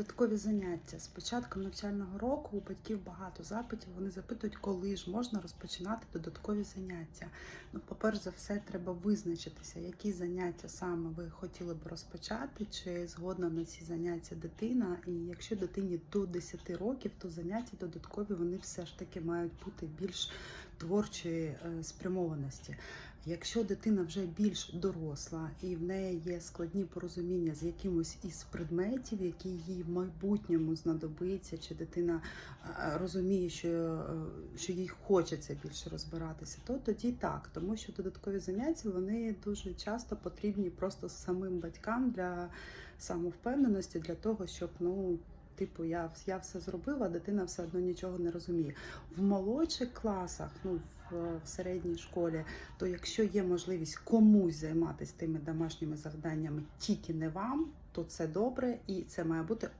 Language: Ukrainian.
Додаткові заняття з початку навчального року у батьків багато запитів. Вони запитують, коли ж можна розпочинати додаткові заняття. Ну, по-перш за все, треба визначитися, які заняття саме ви хотіли б розпочати, чи згодна на ці заняття дитина. І якщо дитині до 10 років, то заняття додаткові вони все ж таки мають бути більш творчої е, спрямованості. Якщо дитина вже більш доросла і в неї є складні порозуміння з якимось із предметів, які їй в майбутньому знадобиться, чи дитина е, розуміє, що, е, що їй хочеться більше розбиратися, то тоді так, тому що додаткові заняття вони дуже часто потрібні просто самим батькам для самовпевненості, для того, щоб ну. Типу, я, я все зробила, дитина все одно нічого не розуміє. В молодших класах, ну в, в середній школі, то якщо є можливість комусь займатися тими домашніми завданнями, тільки не вам, то це добре і це має бути